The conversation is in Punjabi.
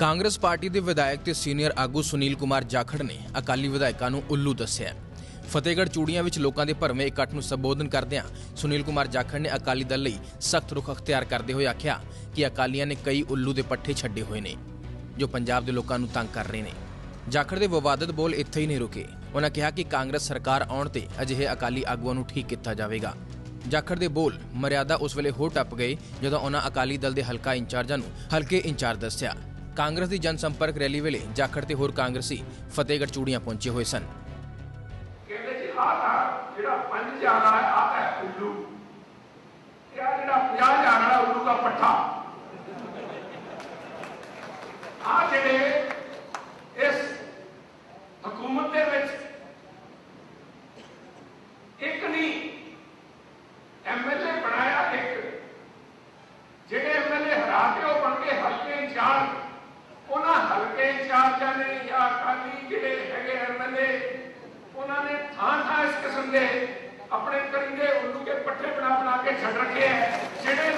ਕਾਂਗਰਸ ਪਾਰਟੀ ਦੇ ਵਿਧਾਇਕ ਤੇ ਸੀਨੀਅਰ ਆਗੂ ਸੁਨੀਲ ਕੁਮਾਰ ਜਾਖੜ ਨੇ ਅਕਾਲੀ ਵਿਧਾਇਕਾਂ ਨੂੰ ਉੱਲੂ ਦੱਸਿਆ ਫਤਿਹਗੜ੍ਹ ਚੂੜੀਆਂ ਵਿੱਚ ਲੋਕਾਂ ਦੇ ਭਰਵੇਂ ਇਕੱਠ ਨੂੰ ਸੰਬੋਧਨ ਕਰਦਿਆਂ ਸੁਨੀਲ ਕੁਮਾਰ ਜਾਖੜ ਨੇ ਅਕਾਲੀ ਦਲ ਲਈ ਸਖਤ ਰੁਖ ਅਖਤਿਆਰ ਕਰਦੇ ਹੋਏ ਆਖਿਆ ਕਿ ਅਕਾਲੀਆਂ ਨੇ ਕਈ ਉੱਲੂ ਦੇ ਪੱਠੇ ਛੱਡੇ ਹੋਏ ਨੇ, ਜੋ ਪੰਜਾਬ ਦੇ ਲੋਕਾਂ ਨੂੰ ਤੰਗ ਕਰ ਰਹੇ ਨੇ। ਜਾਖੜ ਦੇ ਵਿਵਾਦਤ ਬੋਲ ਇੱਥੇ ਹੀ ਨਹੀਂ ਰੁਕੇ। ਉਹਨਾਂ ਕਿਹਾ ਕਿ ਕਾਂਗਰਸ ਸਰਕਾਰ ਆਉਣ ਤੇ ਅਜਿਹੇ ਅਕਾਲੀ ਆਗੂਆਂ ਨੂੰ ਠੀਕ ਕੀਤਾ ਜਾਵੇਗਾ। ਜਾਖੜ ਦੇ ਬੋਲ ਮਰਿਆਦਾ ਉਸ ਵੇਲੇ ਹੋ ਟੱਪ ਗਏ, ਜਦੋਂ ਉਹਨਾਂ ਅਕਾਲੀ ਦਲ ਦੇ ਹਲਕਾ ਇੰਚਾਰਜਾਂ ਨੂੰ ਹਲਕੇ ਇੰਚਾਰਜ ਦੱਸਿਆ। ਕਾਂਗਰਸ ਦੀ ਜਨ ਸੰਪਰਕ ਰੈਲੀ ਵੇਲੇ ਜਾਖੜ ਤੇ ਹੋਰ ਕਾਂਗਰਸੀ ਫਤਿਹਗੜ੍ਹ ਚੂੜੀਆਂ ਪਹੁੰਚੇ ਹੋਏ ਸਨ। ਕਹਿੰਦੇ ਜੀ, ਆਹ ਜਿਹੜਾ 5000 ਵਾਲਾ ਹੈ, ਆਹ ਹੈ ਉੱਲੂ। ਇਹ ਆਹ ਜਿਹੜਾ 50000 ਵਾਲਾ ਉੱਲੂ ਦਾ ਪੱਠਾ। ਆ ਜਿਹੜੇ ਇਸ ਹਕੂਮਤ ਦੇ ਵਿੱਚ ਇੱਕ ਨਹੀਂ ਐਮਐਲਏ ਬਣਾਇਆ ਇੱਕ। ਜਿਹੜੇ ਐਮਐਲਏ ਹਰਾ ਕੇ ਉਹ ਬਣ ਕੇ ਹਲਕੇ ਇੰਚਾਰਜ ਉਹਨਾਂ ਹਲਕੇ ਇੰਚਾਰਜਾਂ ਨੇ ਜਾਂ ਅਕਾਲੀ ਜਿਹੜੇ ਹੈਗੇ ਐਮਐਲਏ ਉਹਨਾਂ ਨੇ ਥਾਂ ਥਾਂ ਇਸ ਕਿਸਮ ਦੇ ਆਪਣੇ ਕਰਿੰਦੇ ਉੱਲੂ ਕੇ ਪੱਠੇ ਬਣਾ ਬਣਾ ਕੇ ਛੱਡ ਰੱਖੇ ਹੈ, ਜਿਹੜੇ